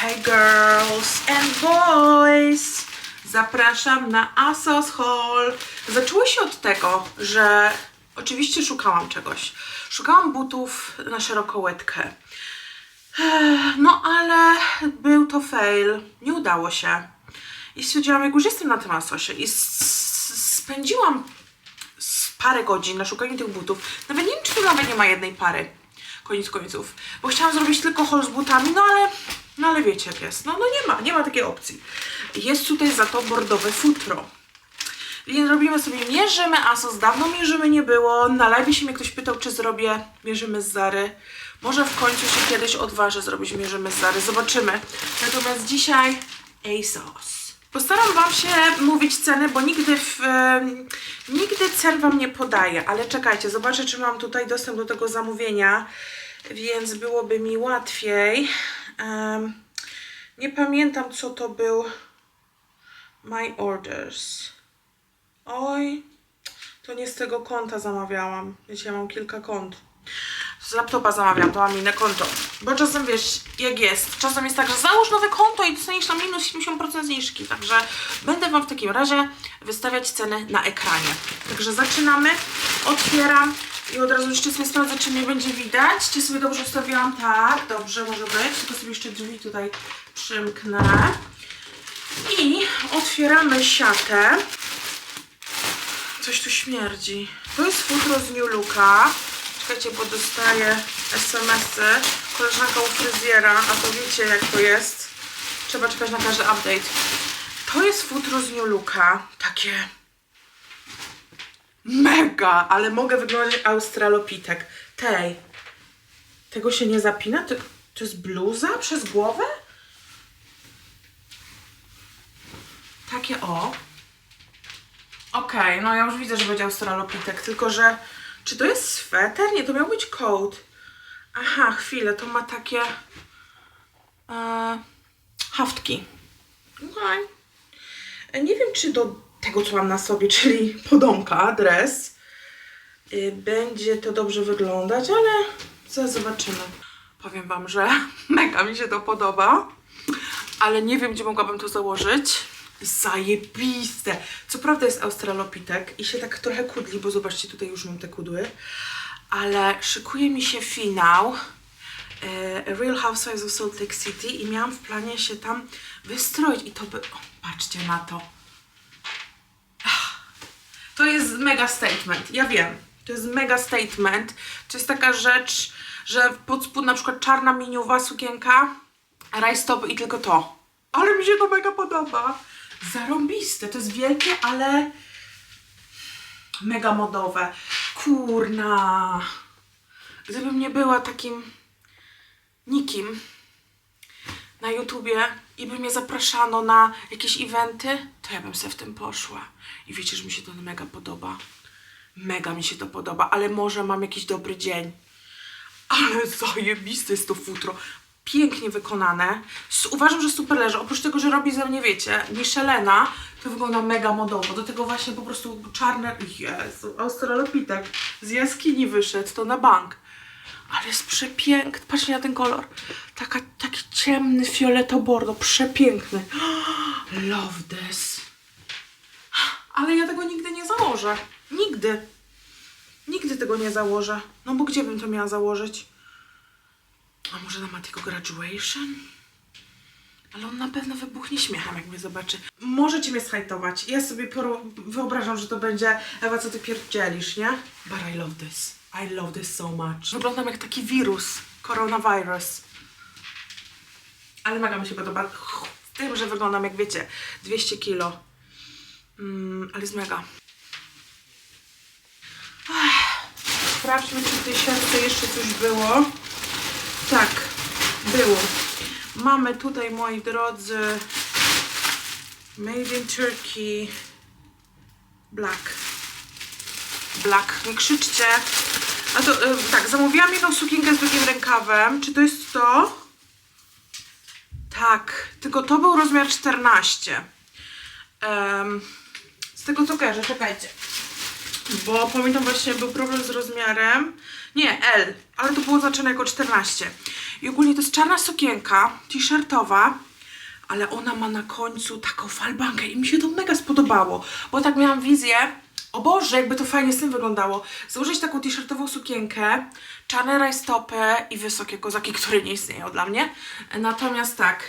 Hey girls and boys! Zapraszam na ASOS Hall. Zaczęło się od tego, że oczywiście szukałam czegoś. Szukałam butów na szeroką łydkę. No ale był to fail. Nie udało się. I stwierdziłam, jak już jestem na tym ASOSie i spędziłam parę godzin na szukaniu tych butów. Nawet nie wiem, czy nawet nie ma jednej pary. Koniec końców. Bo chciałam zrobić tylko haul z butami, no ale, no ale wiecie jak jest. No, no nie ma, nie ma takiej opcji. Jest tutaj za to bordowe futro. Więc robimy sobie, mierzymy, a co z dawno mierzymy nie było. Na live się mnie ktoś pytał, czy zrobię mierzymy z Zary. Może w końcu się kiedyś odważę zrobić mierzymy z Zary. Zobaczymy. Natomiast dzisiaj ASOS. Postaram Wam się mówić ceny, bo nigdy, w, em, nigdy cen Wam nie podaję. Ale czekajcie, zobaczę, czy mam tutaj dostęp do tego zamówienia, więc byłoby mi łatwiej. Nie pamiętam, co to był My Orders. Oj, to nie z tego konta zamawiałam. Wiecie, ja mam kilka kont. Z laptopa zamawiam, to mam inne konto. Bo czasem wiesz, jak jest. Czasem jest tak, że załóż nowe konto i dostaniesz na minus 70% zniżki. Także będę Wam w takim razie wystawiać ceny na ekranie. Także zaczynamy. Otwieram i od razu jeszcze sobie sprawdzę, czy mnie będzie widać. Czy sobie dobrze ustawiłam? Tak, dobrze, może być. Tylko sobie jeszcze drzwi tutaj przymknę. I otwieramy siatę. Coś tu śmierdzi. To jest futro z New Looka. Czekajcie, bo dostaję SMS-y. Koleżanka u fryzjera, a to wiecie jak to jest. Trzeba czekać na każdy update. To jest futro z New Looka. Takie mega, ale mogę wyglądać jak australopitek. Tej. Tego się nie zapina? To, to jest bluza przez głowę? Takie o. Okej, no ja już widzę, że będzie australopitek, tylko że czy to jest sweter? Nie, to miał być coat. Aha, chwilę, to ma takie e, haftki. Okej. E, Nie wiem, czy do tego, co mam na sobie, czyli podomka, dres, y, będzie to dobrze wyglądać, ale zaraz zobaczymy. Powiem Wam, że mega mi się to podoba, ale nie wiem, gdzie mogłabym to założyć. Zajebiste! Co prawda jest australopitek i się tak trochę kudli, bo zobaczcie, tutaj już mam te kudły, ale szykuje mi się finał e, Real Housewives of Salt Lake City i miałam w planie się tam wystroić i to by... O, patrzcie na to. To jest mega statement, ja wiem. To jest mega statement. To jest taka rzecz, że pod spód na przykład czarna miniowa sukienka, rajstop i tylko to. Ale mi się to mega podoba. Zarąbiste, to jest wielkie, ale mega modowe. Kurna. Gdybym nie była takim nikim na YouTubie i by mnie zapraszano na jakieś eventy, to ja bym se w tym poszła. I wiecie, że mi się to mega podoba. Mega mi się to podoba, ale może mam jakiś dobry dzień. Ale zajebiste jest to futro. Pięknie wykonane. Uważam, że super leży. Oprócz tego, że robi ze mnie, wiecie, Michelena, to wygląda mega modowo. Do tego właśnie po prostu czarne... Jezu, australopitek z jaskini wyszedł, to na bank. Ale jest przepiękny. Patrzcie na ten kolor. Taka, taki ciemny fioletobordo. Przepiękny. Love this. Ale ja tego nigdy nie założę. Nigdy. Nigdy tego nie założę. No bo gdzie bym to miała założyć? A może na Matiko Graduation? Ale on na pewno wybuchnie śmiechem, jak mnie zobaczy. Możecie mnie schajtować. Ja sobie wyobrażam, że to będzie Ewa, co ty pierdzielisz, nie? But I love this. I love this so much. Wyglądam jak taki wirus. Coronavirus. Ale mega mi się podoba. Z tym, że wyglądam jak wiecie, 200 kilo. Mm, ale jest mega. Sprawdźmy, czy w tej siatce jeszcze coś było. Tak, było. Mamy tutaj, moi drodzy, Made in Turkey Black. Black, nie krzyczcie. A to, y, tak, zamówiłam jedną sukienkę z drugim rękawem. Czy to jest to? Tak, tylko to był rozmiar 14. Em, z tego co kojarzę, czekajcie. Bo pamiętam właśnie, był problem z rozmiarem. Nie, L, ale to było oznaczone jako 14. I ogólnie to jest czarna sukienka, t-shirtowa, ale ona ma na końcu taką falbankę i mi się to mega spodobało, bo tak miałam wizję, o Boże, jakby to fajnie z tym wyglądało. Założyć taką t-shirtową sukienkę, czarne rajstopy i wysokie kozaki, które nie istnieją dla mnie. Natomiast tak,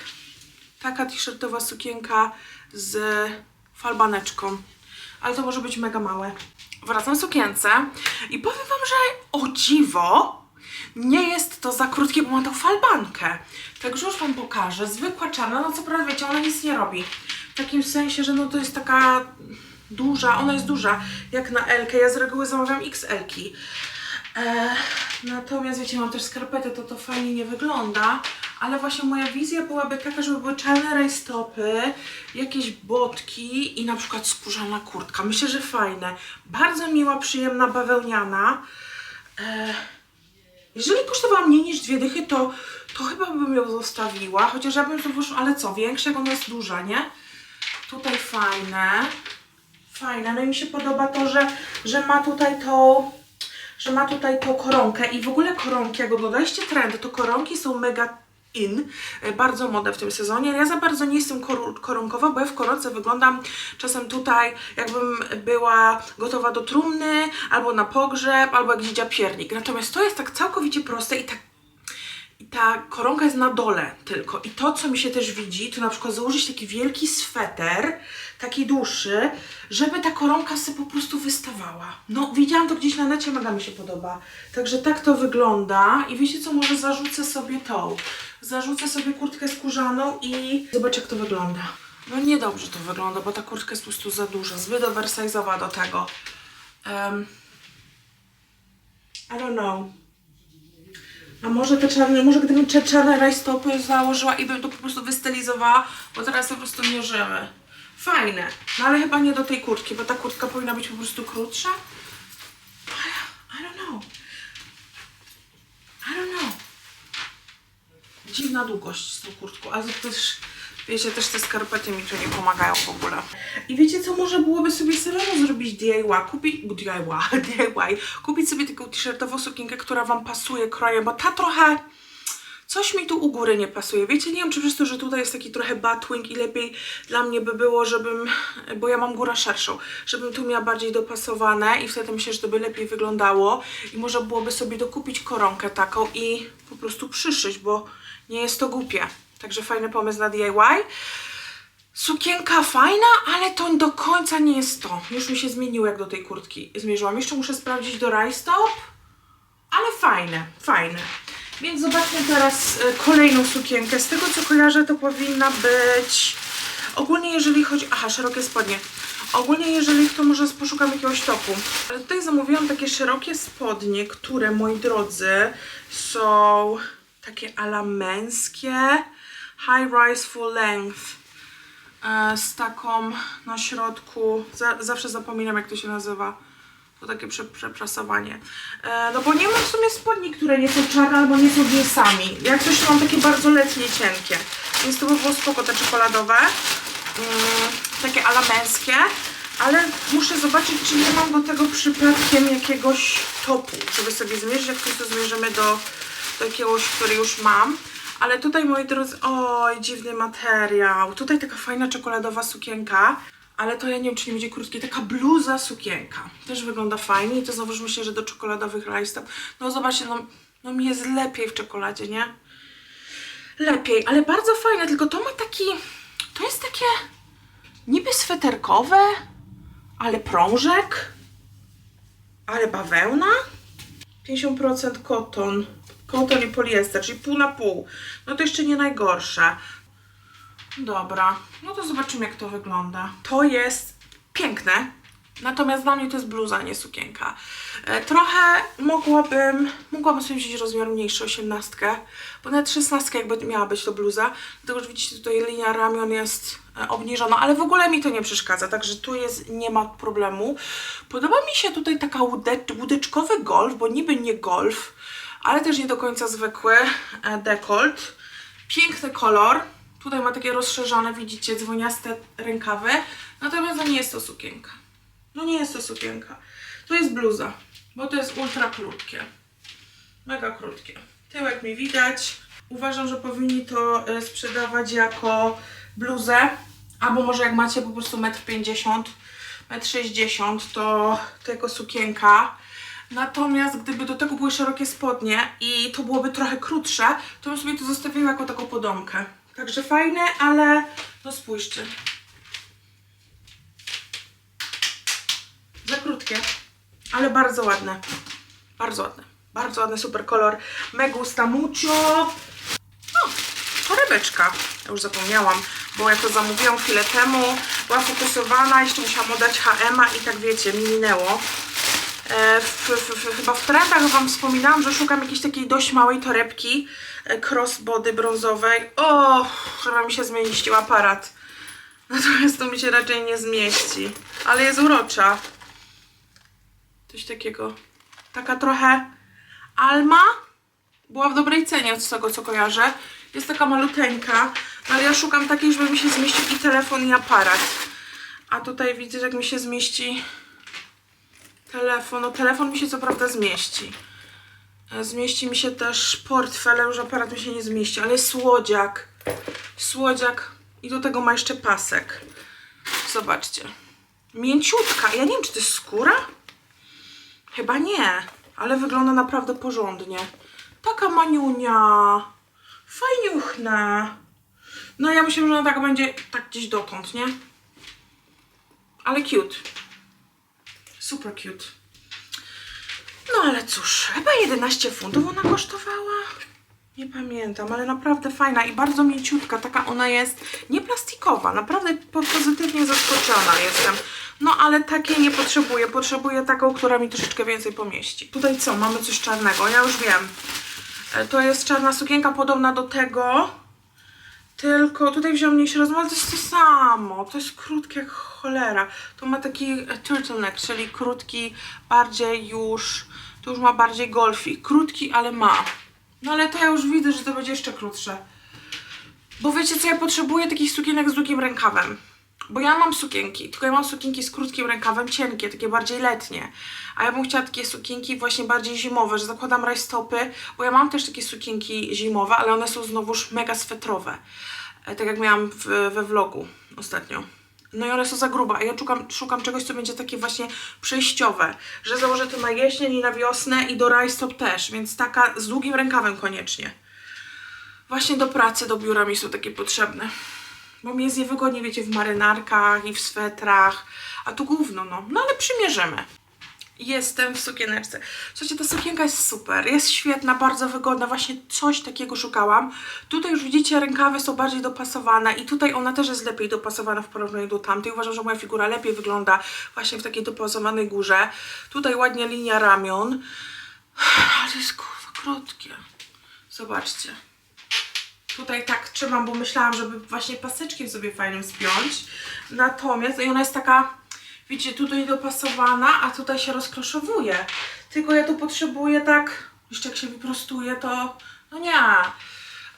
taka t-shirtowa sukienka z falbaneczką. Ale to może być mega małe. Wracam sukience i powiem wam, że o dziwo nie jest to za krótkie, bo ma tą falbankę. Także już wam pokażę. Zwykła czarna, no co prawda wiecie, ona nic nie robi. W takim sensie, że no to jest taka duża, ona jest duża, jak na L. -kę. Ja z reguły zamawiam XL-ki. E, natomiast wiecie, mam też skarpetę, to to fajnie nie wygląda, ale właśnie moja wizja byłaby taka, żeby były czarne rajstopy, jakieś botki i na przykład skórzana kurtka. Myślę, że fajne. Bardzo miła, przyjemna, bawełniana. E, jeżeli kosztowała mniej niż dwie dychy, to, to chyba bym ją zostawiła, chociaż ja bym to wyszła, ale co, większa, jak ona jest duża, nie? Tutaj fajne, fajne, no i mi się podoba to, że, że ma tutaj tą że ma tutaj tą koronkę i w ogóle koronki, jak oglądaliście trendy, to koronki są mega in, e, bardzo modne w tym sezonie. Ja za bardzo nie jestem kor- koronkowa, bo ja w koronce wyglądam czasem tutaj, jakbym była gotowa do trumny, albo na pogrzeb, albo jak dzidzia piernik. Natomiast to jest tak całkowicie proste i tak ta koronka jest na dole tylko. I to, co mi się też widzi, to na przykład założyć taki wielki sweter, taki dłuższy, żeby ta koronka sobie po prostu wystawała. No, widziałam to gdzieś na necie, mega mi się podoba. Także tak to wygląda. I wiecie co, może zarzucę sobie tą. Zarzucę sobie kurtkę skórzaną i zobacz jak to wygląda. No niedobrze to wygląda, bo ta kurtka jest po prostu za duża, zbyt oversize'owa do tego. Um, I don't know. A może te czarne, może gdybym te czarne rajstopy założyła i bym to po prostu wystylizowała, bo teraz po prostu mierzymy. Fajne, no ale chyba nie do tej kurtki, bo ta kurtka powinna być po prostu krótsza. I, don't know. I don't know. Dziwna długość z tą kurtką, ale też, wiecie, też te skarpety mi tu nie pomagają w ogóle. I wiecie co, może byłoby sobie samemu zrobić DIY, kupić, DIY, DIY, kupić sobie taką t-shirtową sukienkę, która Wam pasuje krojem, bo ta trochę, coś mi tu u góry nie pasuje. Wiecie, nie wiem, czy przez to, że tutaj jest taki trochę batwing i lepiej dla mnie by było, żebym, bo ja mam górę szerszą, żebym tu miała bardziej dopasowane i wtedy myślę, że to by lepiej wyglądało i może byłoby sobie dokupić koronkę taką i po prostu przyszyć, bo nie jest to głupie. Także fajny pomysł na DIY. Sukienka fajna, ale to do końca nie jest to. Już mi się zmieniło jak do tej kurtki zmierzyłam. Jeszcze muszę sprawdzić do rajstop, ale fajne, fajne. Więc zobaczmy teraz e, kolejną sukienkę. Z tego co kojarzę, to powinna być. Ogólnie jeżeli chodzi. Aha, szerokie spodnie. Ogólnie jeżeli to może poszukam jakiegoś topu. Ale tutaj zamówiłam takie szerokie spodnie, które moi drodzy są takie ala męskie. High rise full length e, z taką na środku, za, zawsze zapominam jak to się nazywa, to takie prze, przeprasowanie. E, no bo nie mam w sumie spodni, które nie są czarne albo nie są jeansami. Jak coś mam takie bardzo letnie, cienkie. Więc to by było spoko te czekoladowe, mm, takie ala męskie. Ale muszę zobaczyć, czy nie mam do tego przypadkiem jakiegoś topu, żeby sobie zmierzyć. Jak coś to zmierzymy do, do jakiegoś, który już mam. Ale tutaj, moi drodzy, oj, dziwny materiał. Tutaj taka fajna czekoladowa sukienka. Ale to ja nie wiem, czy nie będzie krótkie. Taka bluza sukienka. Też wygląda fajnie i to znowu myślę, że do czekoladowych rajstop. No zobaczcie, no, no mi jest lepiej w czekoladzie, nie? Lepiej, ale bardzo fajne. Tylko to ma taki... To jest takie niby sweterkowe, ale prążek. Ale bawełna. 50% koton. Koton i poliester, czyli pół na pół. No to jeszcze nie najgorsze. Dobra, no to zobaczymy jak to wygląda. To jest piękne, natomiast dla mnie to jest bluza, nie sukienka. E, trochę mogłabym, mogłabym sobie wziąć rozmiar mniejszy, osiemnastkę, bo nawet szesnastka jakby miała być to bluza, dlatego że widzicie tutaj linia ramion jest e, obniżona, ale w ogóle mi to nie przeszkadza, także tu jest, nie ma problemu. Podoba mi się tutaj taka łódeczkowy golf, bo niby nie golf, ale też nie do końca zwykły e, dekolt. Piękny kolor. Tutaj ma takie rozszerzone, widzicie, dzwoniaste rękawy. Natomiast no nie jest to sukienka. No nie jest to sukienka. To jest bluza, bo to jest ultra krótkie. Mega krótkie. Tyłek mi widać. Uważam, że powinni to e, sprzedawać jako bluzę, albo może jak macie po prostu 1,50 m, 1,60 m, to, jako sukienka. Natomiast gdyby do tego były szerokie spodnie i to byłoby trochę krótsze, to bym sobie to zostawiła jako taką podomkę. Także fajne, ale no spójrzcie. Za krótkie, ale bardzo ładne. Bardzo ładne. Bardzo ładny, super kolor. Me gusta mucho. O, torebeczka. Ja już zapomniałam, bo ja to zamówiłam chwilę temu. Byłam fokusowana, jeszcze musiałam oddać HM-a i tak wiecie, mi minęło. E, w, w, w, chyba w trendach Wam wspominałam, że szukam jakiejś takiej dość małej torebki e, crossbody brązowej. O, żeby mi się zmieścił aparat. Natomiast to mi się raczej nie zmieści. Ale jest urocza. Coś takiego. Taka trochę Alma. Była w dobrej cenie od tego, co kojarzę. Jest taka maluteńka, ale ja szukam takiej, żeby mi się zmieścił i telefon, i aparat. A tutaj widzę, jak mi się zmieści telefon. No telefon mi się co prawda zmieści. Zmieści mi się też portfel, już aparat mi się nie zmieści, ale słodziak. Słodziak i do tego ma jeszcze pasek. Zobaczcie. Mięciutka. Ja nie wiem, czy to jest skóra? Chyba nie, ale wygląda naprawdę porządnie. Taka maniunia. Fajniuchna. No ja myślę, że ona tak będzie tak gdzieś dotąd, nie? Ale cute. Super cute. No ale cóż, chyba 11 funtów ona kosztowała. Nie pamiętam, ale naprawdę fajna i bardzo mięciutka. Taka ona jest nie plastikowa. Naprawdę po- pozytywnie zaskoczona jestem. No ale takiej nie potrzebuję. Potrzebuję taką, która mi troszeczkę więcej pomieści. Tutaj co? Mamy coś czarnego. Ja już wiem. E, To jest czarna sukienka podobna do tego. Tylko tutaj wziąłem mniejszy rozmiar, to jest to samo. To jest krótkie jak cholera. To ma taki e, turtleneck, czyli krótki, bardziej już, to już ma bardziej golfi. Krótki, ale ma. No ale to ja już widzę, że to będzie jeszcze krótsze. Bo wiecie co, ja potrzebuję takich sukienek z długim rękawem. Bo ja mam sukienki, tylko ja mam sukienki z krótkim rękawem, cienkie, takie bardziej letnie. A ja bym chciała takie sukienki właśnie bardziej zimowe, że zakładam rajstopy, bo ja mam też takie sukienki zimowe, ale one są znowuż mega swetrowe. E, Tak jak miałam w, we vlogu ostatnio. No i one są za grube, a ja szukam, szukam czegoś, co będzie takie właśnie przejściowe, że założę to na jesień i na wiosnę i do rajstop też, więc taka z długim rękawem koniecznie. Właśnie do pracy, do biura mi są takie potrzebne. Bo mi jest niewygodnie, wiecie, w marynarkach i w swetrach. A tu gówno, no. No ale przymierzymy. Jestem w sukieneczce. Słuchajcie, ta sukienka jest super, jest świetna, bardzo wygodna, właśnie coś takiego szukałam. Tutaj już widzicie, rękawy są bardziej dopasowane i tutaj ona też jest lepiej dopasowana w porównaniu do tamtej. Uważam, że moja figura lepiej wygląda właśnie w takiej dopasowanej górze. Tutaj ładnie linia ramion. Ale jest kurwa krótkie. Zobaczcie. Tutaj tak trzymam, bo myślałam, żeby właśnie paseczkiem sobie fajnym spiąć. Natomiast i ona jest taka, widzicie, tutaj dopasowana, a tutaj się rozkroszowuje. Tylko ja tu potrzebuję tak, jeszcze jak się wyprostuje, to no nie.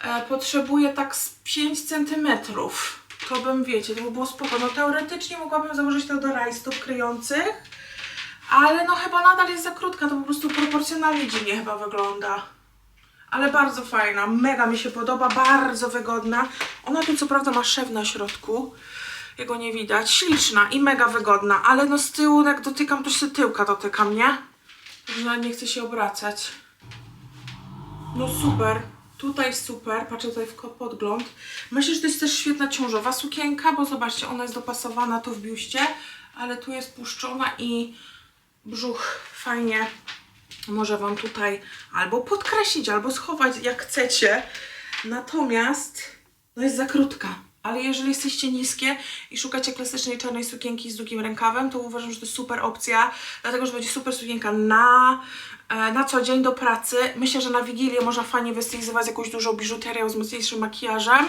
E, potrzebuję tak z 5 centymetrów. To bym, wiecie, to by było spoko. No teoretycznie mogłabym założyć to do rajstop kryjących, ale no chyba nadal jest za krótka, to po prostu proporcjonalnie dziwnie chyba wygląda ale bardzo fajna, mega mi się podoba, bardzo wygodna. Ona tu co prawda ma szew na środku, jego nie widać, śliczna i mega wygodna, ale no z tyłu jak dotykam, to się tyłka dotykam, nie? Nawet nie chcę się obracać. No super, tutaj super, patrzę tutaj w podgląd. Myślę, że to jest też świetna ciążowa sukienka, bo zobaczcie, ona jest dopasowana tu w biuście, ale tu jest puszczona i brzuch fajnie może Wam tutaj albo podkreślić, albo schować jak chcecie. Natomiast no jest za krótka. Ale jeżeli jesteście niskie i szukacie klasycznej czarnej sukienki z długim rękawem, to uważam, że to jest super opcja, dlatego że będzie super sukienka na, e, na co dzień do pracy. Myślę, że na Wigilię można fajnie wystylizować jakąś dużą biżuterią, z mocniejszym makijażem.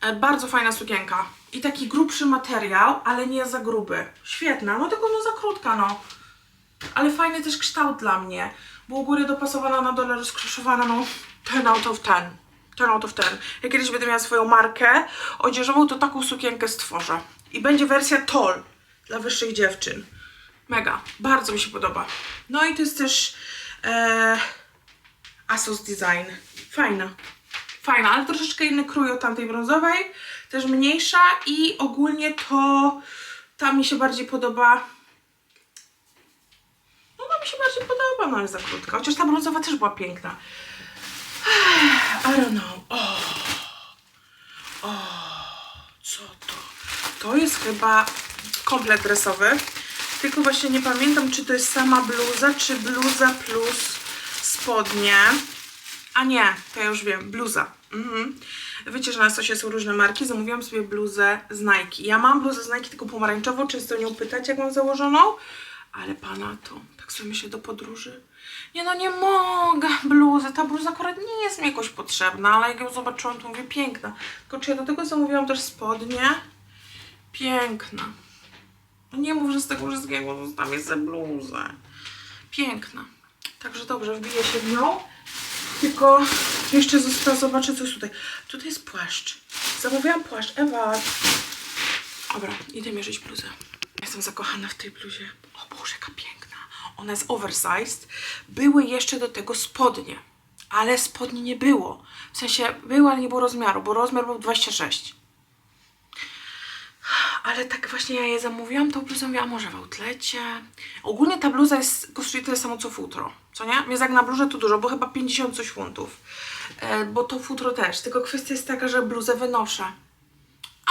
E, Bardzo fajna sukienka. I taki grubszy materiał, ale nie za gruby. Świetna, no tylko no za krótka, no ale fajny też kształt dla mnie, bo u góry dopasowana, na dole rozkroszowana, no 10 out of 10. 10 out of 10. Jak kiedyś będę miała swoją markę odzieżową, to taką sukienkę stworzę. I będzie wersja tall dla wyższych dziewczyn. Mega, bardzo mi się podoba. No i to jest też e, Asos Design. Fajna. Fajna, ale troszeczkę inny krój od tamtej brązowej. Też mniejsza i ogólnie to ta mi się bardziej podoba. Mi się bardziej podoba, no ale za krótka. Chociaż ta brązowa też była piękna. I don't know. O, o, co to? To jest chyba komplet dresowy. Tylko właśnie nie pamiętam, czy to jest sama bluza, czy bluza plus spodnie. A nie, to ja już wiem, bluza. Mhm. Wiecie, że na stosie są różne marki. Zamówiłam sobie bluzę z Nike. Ja mam bluzę z Nike tylko pomarańczową, często nią pytać, jak mam założoną. Ale pana to, sobie myślę do podróży. Nie no, nie mogę bluzy. Ta bluza akurat nie jest mi jakoś potrzebna, ale jak ją zobaczyłam, to mówię piękna. Tylko czy ja do tego zamówiłam też spodnie? Piękna. No nie mów, że z tego wszystkiego zostawię sobie bluzę. Piękna. Także dobrze, wbiję się w nią. Tylko jeszcze została, zobaczę co jest tutaj. Tutaj jest płaszcz. Zamówiłam płaszcz. Ewa. Dobra, idę mierzyć bluzę. Jestem zakochana w tej bluzie. O Boże, jaka piękna. Ona jest oversized. Były jeszcze do tego spodnie. Ale spodni nie było. W sensie były, ale nie było rozmiaru, bo rozmiar był 26. Ale tak właśnie ja je zamówiłam, tą bluzę mówiłam, może w outlecie. Ogólnie ta bluza jest, kosztuje tyle samo co futro, co nie? Więc jak na bluzę to dużo, bo chyba 50 coś funtów. E, bo to futro też, tylko kwestia jest taka, że bluzę wynoszę.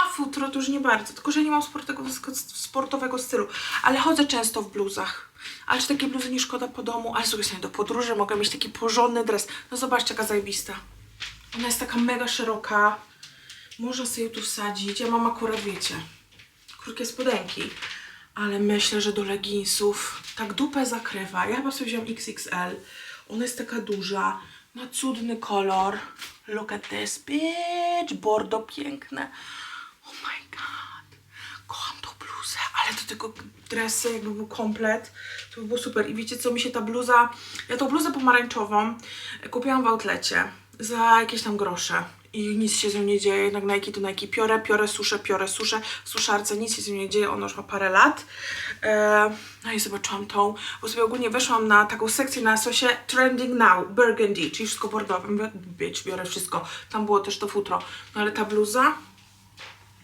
A futro to już nie bardzo, tylko że nie mam sportowego, sportowego stylu. Ale chodzę często w bluzach. Ale czy takie bluzy nie szkoda po domu? Ale strony do podróży mogę mieć taki porządny dres. No zobaczcie, jaka zajebista. Ona jest taka mega szeroka. Można sobie ją tu wsadzić. Ja mam akurat, wiecie, krótkie spodenki. Ale myślę, że do leginsów tak dupę zakrywa. Ja chyba sobie wziąłem XXL. Ona jest taka duża. Ma cudny kolor. Look at this, bitch. Bordo piękne. My god. Kocham tą bluzę, ale do tego dresy jakby był komplet. To by było super. I wiecie co, mi się ta bluza... Ja tą bluzę pomarańczową kupiłam w outlecie za jakieś tam grosze. I nic się z nią nie dzieje, jednak Nike to Nike. Piorę, piorę, suszę, piorę, suszę. W suszarce nic się z nią nie dzieje, ona już ma parę lat. E, no i zobaczyłam tą, bo sobie ogólnie weszłam na taką sekcję na sosie Trending Now, Burgundy, czyli wszystko bordowe. Mówię, biorę wszystko. Tam było też to futro. No ale ta bluza,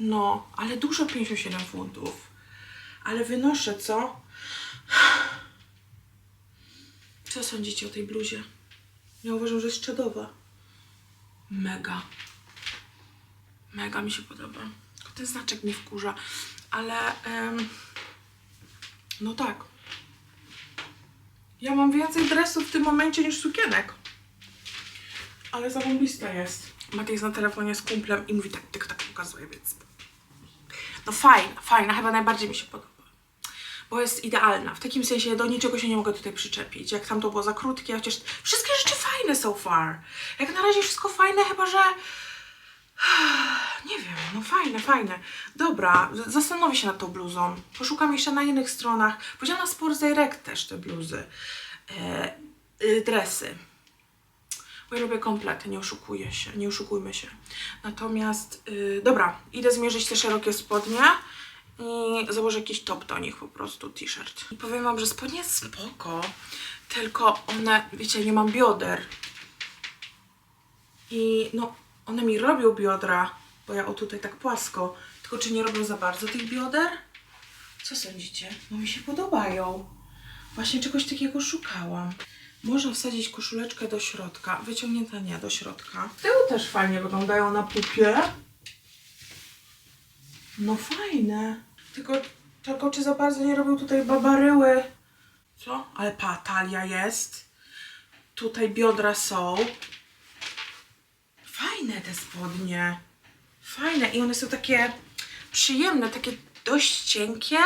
no, ale dużo 57 funtów. Ale wynoszę, co? Co sądzicie o tej bluzie? Ja uważam, że jest czadowa. Mega. Mega mi się podoba. Ten znaczek mnie wkurza. Ale em, no tak. Ja mam więcej dresów w tym momencie niż sukienek. Ale zarąbista jest. Maciej jest na telefonie z kumplem i mówi tak, tylko tak pokazuje, więc... No fajna, fajna. Chyba najbardziej mi się podoba. Bo jest idealna. W takim sensie do niczego się nie mogę tutaj przyczepić. Jak tam to było za krótkie, chociaż wszystkie rzeczy fajne so far. Jak na razie wszystko fajne, chyba że... Nie wiem, no fajne, fajne. Dobra, zastanowię się nad tą bluzą. Poszukam jeszcze na innych stronach. Powiedziałam na Sports Direct też te bluzy. E, y, dresy. Bo ja robię komplety, nie oszukuję się, nie oszukujmy się. Natomiast, y, dobra, idę zmierzyć te szerokie spodnie i założę jakiś top do nich po prostu, t-shirt. I powiem wam, że spodnie spoko, tylko one, wiecie, nie mam bioder. I no, one mi robią biodra, bo ja o tutaj tak płasko. Tylko czy nie robią za bardzo tych bioder? Co sądzicie? No mi się podobają. Właśnie czegoś takiego szukałam. Można wsadzić koszuleczkę do środka. Wyciągnięta nie, do środka. Z tyłu też fajnie wyglądają na pupie. No fajne. Tylko, tylko czy za bardzo nie robią tutaj babaryły? Co? Ale pa, talia jest. Tutaj biodra są. Fajne te spodnie. Fajne i one są takie przyjemne, takie dość cienkie,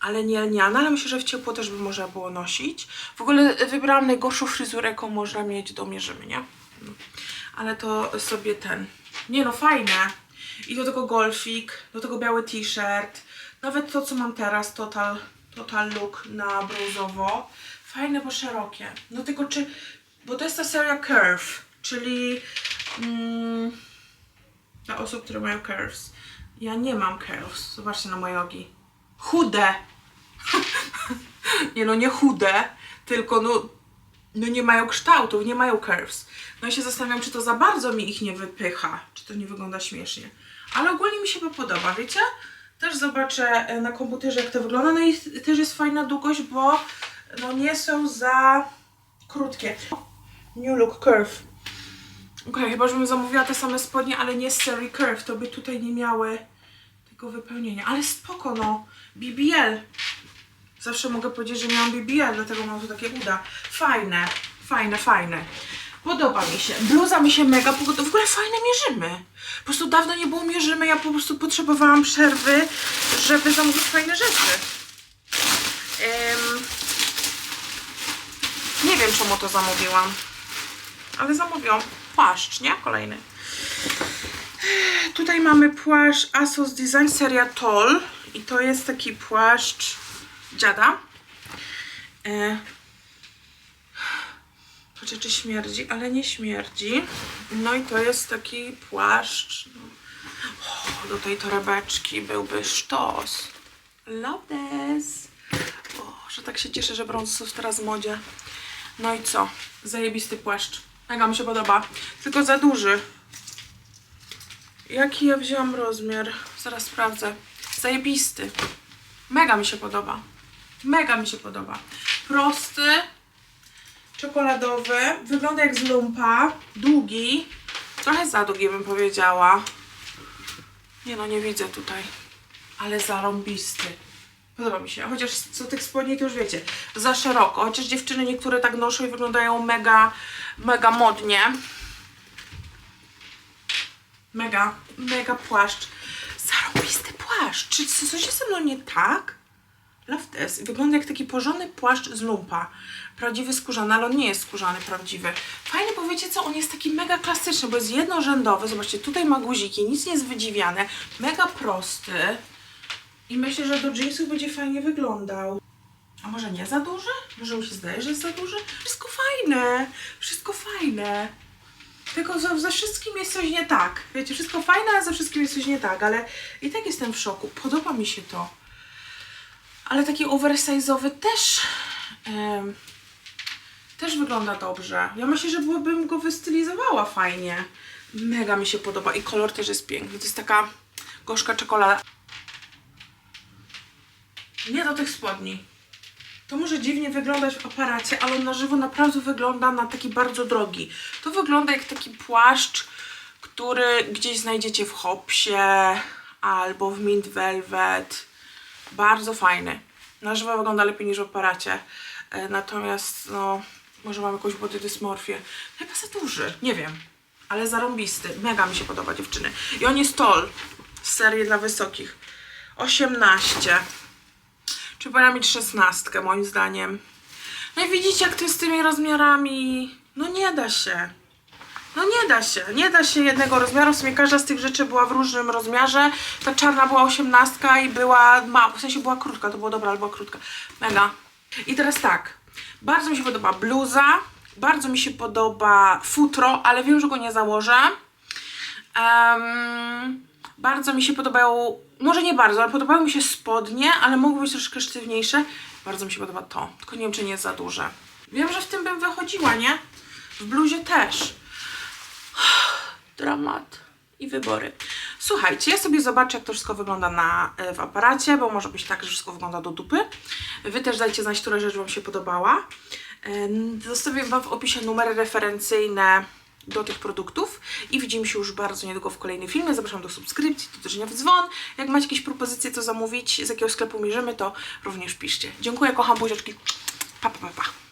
ale nie lniane, ale myślę, że w ciepło też by można było nosić. W ogóle wybrałam najgorszą fryzurę, jaką można mieć, domierzymy, nie? No. Ale to sobie ten... Nie no, fajne. I do tego golfik, do tego biały t-shirt. Nawet to, co mam teraz, total, total look na brązowo. Fajne, bo szerokie. No tylko czy... Bo to jest ta seria Curve, czyli... Mm, dla osób, które mają curves. Ja nie mam curves. Zobaczcie na moje nogi. Chude! nie no, nie chude, tylko no no nie mają kształtów, nie mają curves. No i się zastanawiam, czy to za bardzo mi ich nie wypycha, czy to nie wygląda śmiesznie. Ale ogólnie mi się to podoba, wiecie? Też zobaczę e, na komputerze, jak to wygląda. No i też jest fajna długość, bo no nie są za krótkie. New Look Curve. Okej, chyba żebym zamówiła te same spodnie, ale nie z serii Curve, to by tutaj nie miały wypełnienia. Ale spoko, no. BBL. Zawsze mogę powiedzieć, że miałam BBL, dlatego mam tu takie uda. Fajne, fajne, fajne. Podoba mi się. Bluza mi się mega. W ogóle fajne mierzymy. Po prostu dawno nie było mierzymy, ja po prostu potrzebowałam przerwy, żeby zamówić fajne rzeczy. Em, nie wiem, czemu to zamówiłam. Ale zamówiłam płaszcz, nie? Kolejny. Tutaj mamy płaszcz Asos Design seria Toll i to jest taki płaszcz dziada. E... Patrzę, czy śmierdzi, ale nie śmierdzi. No i to jest taki płaszcz. O, do tej torebeczki byłby sztos. Love this. O, że tak się cieszę, że brąz jest teraz w modzie. No i co? Zajebisty płaszcz. Mega mi się podoba. Tylko za duży. Jaki ja wzięłam rozmiar? Zaraz sprawdzę. Zajebisty. Mega mi się podoba. Mega mi się podoba. Prosty, czekoladowy, wygląda jak z lumpa, długi, trochę za długi bym powiedziała. Nie no, nie widzę tutaj, ale zarąbisty. Podoba mi się, chociaż co tych spodni to już wiecie, za szeroko, chociaż dziewczyny niektóre tak noszą i wyglądają mega, mega modnie. Mega, mega płaszcz. Zarąbisty płaszcz. Czy czy coś jest ze mną nie tak? Love this. Wygląda jak taki porządny płaszcz z lumpa. Prawdziwy skórzany, ale on nie jest skórzany prawdziwy. Fajny, bo wiecie co, on jest taki mega klasyczny, bo jest jednorzędowy. Zobaczcie, tutaj ma guziki, nic nie jest wydziwiane. Mega prosty. I myślę, że do jeansów będzie fajnie wyglądał. A może nie za duży? Może mi się zdaje, że jest za duży? Wszystko fajne. Wszystko fajne. Tylko ze, ze wszystkim jest coś nie tak. Wiecie, wszystko fajne, ale ze wszystkim jest coś nie tak, ale i tak jestem w szoku. Podoba mi się to. Ale taki oversize'owy też też wygląda dobrze. Ja myślę, że byłabym go wystylizowała fajnie. Mega mi się podoba i kolor też jest piękny. To jest taka gorzka czekolada. Nie do tych spodni. To może dziwnie wyglądać w aparacie, ale na żywo naprawdę wygląda na taki bardzo drogi. To wygląda jak taki płaszcz, który gdzieś znajdziecie w Hopsie albo w Mint Velvet. Bardzo fajny. Na żywo wygląda lepiej niż w aparacie. E, Natomiast, no, może mam jakąś body dysmorfię. Chyba za duży, nie wiem. Ale zarąbisty. Mega mi się podoba, dziewczyny. I on jest tall. Z serii dla wysokich. 18. Czy powinna mieć szesnastkę, moim zdaniem. No i widzicie, jak to jest z tymi rozmiarami. No nie da się. No nie da się, nie da się jednego rozmiaru. W sumie każda z tych rzeczy była w różnym rozmiarze. Ta czarna była osiemnastka i była mała, w sensie była krótka, to było dobra, była krótka. Mega. I teraz tak, bardzo mi się podoba bluza, bardzo mi się podoba futro, ale wiem, że go nie założę. Em, bardzo mi się podobają, może nie bardzo, ale podobały mi się spodnie, ale mogły być troszkę sztywniejsze. Bardzo mi się podoba to, tylko nie wiem, czy nie jest za duże. Wiem, że w tym bym wychodziła, nie? W bluzie też. Dramat i wybory. Słuchajcie, ja sobie zobaczę, jak to wszystko wygląda na, e, w aparacie, bo może być tak, że wszystko wygląda do dupy. Wy też dajcie znać, która rzecz Wam się podobała. E, Zostawię Wam w opisie numery referencyjne do tych produktów i widzimy się już bardzo niedługo w kolejnym filmie. Zapraszam do subskrypcji, do uderzenia w dzwon. Jak macie jakieś propozycje, co zamówić, z jakiego sklepu mierzymy, to również piszcie. Dziękuję, kocham buziaczki. Pa, pa, pa, pa.